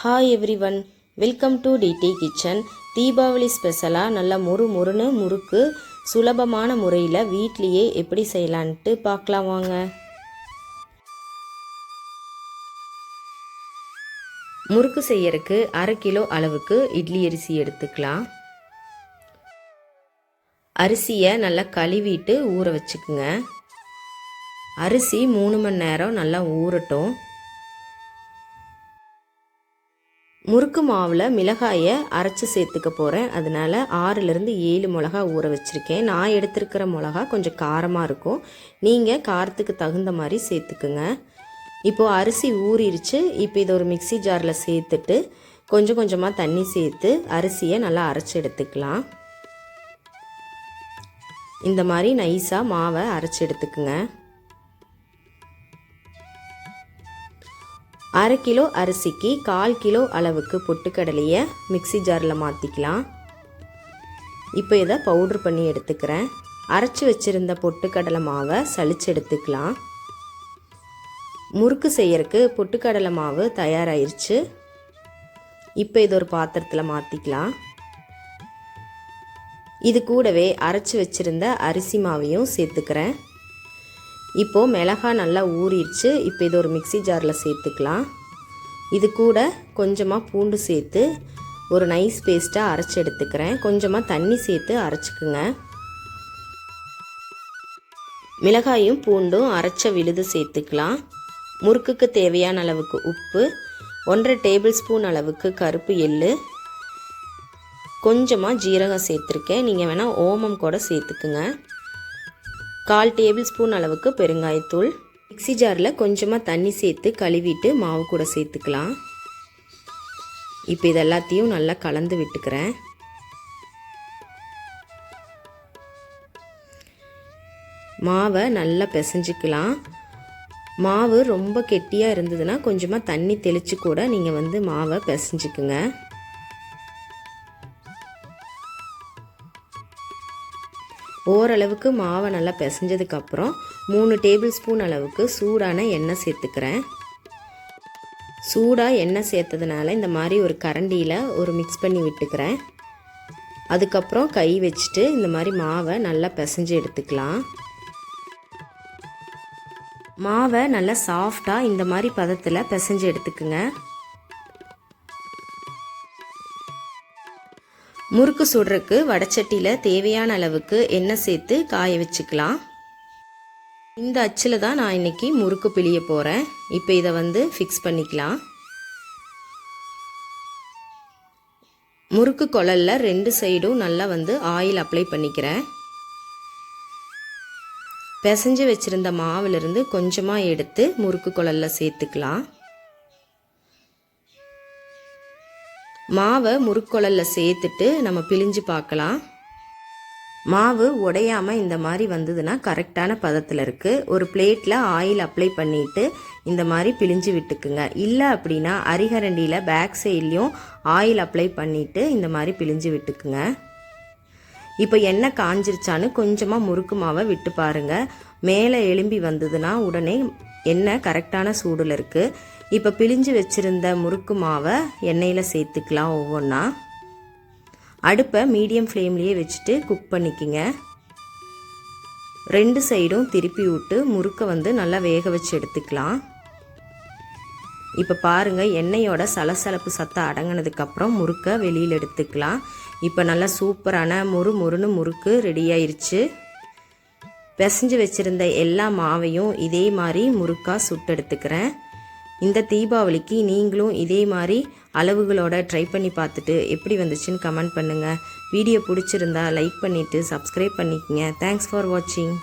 Hi everyone welcome to DD kitchen Deepavali ஸ்பெஷலாக நல்லா மொறு மொறுன்னு முறுக்கு சுலபமான முறையில் வீட்லேயே எப்படி செய்யலான்ட்டு பார்க்கலாம் வாங்க. முறுக்கு செய்யறதுக்கு அரை கிலோ அளவுக்கு இட்லி அரிசி எடுத்துக்கலாம். அரிசியை நல்லா கழுவிட்டு ஊற வச்சுக்குங்க. அரிசி மூணு மணி நேரம் நல்லா ஊறட்டும். முறுக்கு மாவில் மிளகாயை அரைச்சி சேர்த்துக்க போகிறேன் அதனால் ஆறுலேருந்து ஏழு மிளகா ஊற வச்சுருக்கேன். நான் எடுத்திருக்கிற மிளகா கொஞ்சம் காரமாக இருக்கும். நீங்கள் காரத்துக்கு தகுந்த மாதிரி சேர்த்துக்குங்க. இப்போது அரிசி ஊறிடுச்சு இப்போ இதை ஒரு மிக்சி ஜாரில் சேர்த்துட்டு கொஞ்சம் கொஞ்சமாக தண்ணி சேர்த்து அரிசியை நல்லா அரைச்சி எடுத்துக்கலாம். இந்த மாதிரி நைஸாக மாவை அரைச்சி எடுத்துக்குங்க. அரை கிலோ அரிசிக்கு கால் கிலோ அளவுக்கு பொட்டுக்கடலையை மிக்சி ஜாரில் மாற்றிக்கலாம். இப்போ இதை பவுட்ரு பண்ணி எடுத்துக்கிறேன். அரைச்சி வச்சுருந்த பொட்டுக்கடலை மாவை சளிச்சு எடுத்துக்கலாம். முறுக்கு செய்யறதுக்கு பொட்டுக்கடலை மாவு தயாராகிருச்சு இப்போ இது ஒரு பாத்திரத்தில் மாற்றிக்கலாம். இது கூடவே அரைச்சி வச்சுருந்த அரிசி மாவையும் சேர்த்துக்கிறேன். இப்போது மிளகா நல்லா ஊறிடுச்சு. இப்போ இது ஒரு மிக்சி ஜாரில் சேர்த்துக்கலாம். இது கூட கொஞ்சமாக பூண்டு சேர்த்து ஒரு நைஸ் பேஸ்ட்டாக அரைச்சி எடுத்துக்கிறேன். கொஞ்சமாக தண்ணி சேர்த்து அரைச்சிக்குங்க. மிளகாயும் பூண்டும் அரைச்ச விழுது சேர்த்துக்கலாம். முறுக்குக்கு தேவையான அளவுக்கு உப்பு ஒன்றரை டேபிள் ஸ்பூன் அளவுக்கு கருப்பு எள்ளு. கொஞ்சமாக ஜீரகம் சேர்த்துருக்கேன். நீங்கள் வேணால் ஓமம் கூட சேர்த்துக்குங்க. கால் டேபிள் ஸ்பூன் அளவுக்கு பெருங்காயத்தூள். மிக்சி ஜாரில் கொஞ்சமாக தண்ணி சேர்த்து கழுவிட்டு மாவு கூட சேர்த்துக்கலாம். இப்போ இது எல்லாத்தையும் நல்லா கலந்து விட்டுக்கிறேன். மாவை நல்லா பிசைஞ்சிக்கலாம். மாவு ரொம்ப கெட்டியாக இருந்ததுன்னா கொஞ்சமாக தண்ணி தெளித்து கூட நீங்கள் வந்து மாவை பிசைஞ்சிக்குங்க. ஓரளவுக்கு மாவை நல்லா பிசைஞ்சதுக்கப்புறம் மூணு டேபிள் ஸ்பூன் அளவுக்கு சூடான எண்ணெய் சேர்த்துக்கிறேன். சூடாக எண்ணெய் சேர்த்ததுனால இந்த மாதிரி ஒரு கரண்டியில் ஒரு மிக்ஸ் பண்ணி விட்டுக்கிறேன். அதுக்கப்புறம் கை வச்சுட்டு இந்த மாதிரி மாவை நல்லா பிசைஞ்சு எடுத்துக்கலாம். மாவை நல்லா சாஃப்டாக இந்த மாதிரி பதத்தில் பிசைஞ்சு எடுத்துக்குங்க. முறுக்கு சுடுறக்கு வடச்சட்டியில் தேவையான அளவுக்கு எண்ணெய் சேர்த்து காய வச்சுக்கலாம். இந்த அச்சில் தான் நான் இன்றைக்கி முறுக்கு பிழிய போகிறேன் இப்போ இதை வந்து ஃபிக்ஸ் பண்ணிக்கலாம். முறுக்கு குழலில் ரெண்டு சைடும் நல்லா வந்து ஆயில் அப்ளை பண்ணிக்கிறேன். பிசைஞ்சு வச்சுருந்த மாவிலிருந்து கொஞ்சமாக எடுத்து முறுக்கு குழலில் சேர்த்துக்கலாம். மாவை முறுக்குழலில் சேர்த்துட்டு நம்ம பிழிஞ்சு பார்க்கலாம். மாவு உடையாமல் இந்த மாதிரி வந்ததுன்னா கரெக்டான பதத்தில் இருக்குது ஒரு பிளேட்டில் ஆயில் அப்ளை பண்ணிவிட்டு இந்த மாதிரி பிழிஞ்சு விட்டுக்குங்க. இல்லை அப்படின்னா அரிகரண்டியில் பேக் சைட்லேயும் ஆயில் அப்ளை பண்ணிவிட்டு இந்த மாதிரி பிழிஞ்சு விட்டுக்குங்க. இப்போ எண்ணெய் காஞ்சிருச்சான்னு கொஞ்சமாக முறுக்கு மாவை விட்டு பாருங்கள் மேலே எலும்பி வந்ததுன்னா உடனே எண்ணெய் கரெக்டான சூடில் இருக்குது இப்போ பிழிஞ்சு வச்சுருந்த முறுக்கு மாவை எண்ணெயில் சேர்த்துக்கலாம் ஒவ்வொன்றா அடுப்பை மீடியம் ஃப்ளேம்லேயே வச்சுட்டு குக் பண்ணிக்கிங்க. ரெண்டு சைடும் திருப்பி விட்டு முறுக்கை வந்து நல்லா வேக வச்சு எடுத்துக்கலாம். இப்போ பாருங்கள் எண்ணெயோட சலசலப்பு சத்தம் அடங்கினதுக்கப்புறம் முறுக்கை வெளியில் எடுத்துக்கலாம். இப்போ நல்லா சூப்பரான முறு மொறுன்னு முறுக்கு ரெடி ஆயிடுச்சு பிசைஞ்சு வச்சுருந்த எல்லா மாவையும் இதே மாதிரி முறுக்காக சுட்டு எடுத்துக்கிறேன் இந்த தீபாவளிக்கு நீங்களும் இதே மாதிரி அளவுகளோட ட்ரை பண்ணி பார்த்துட்டு எப்படி வந்துச்சுன்னு கமெண்ட் பண்ணுங்கள் வீடியோ பிடிச்சிருந்தா லைக் பண்ணிவிட்டு சப்ஸ்கிரைப் பண்ணிக்கங்க. தேங்க்ஸ் ஃபார் வாட்சிங்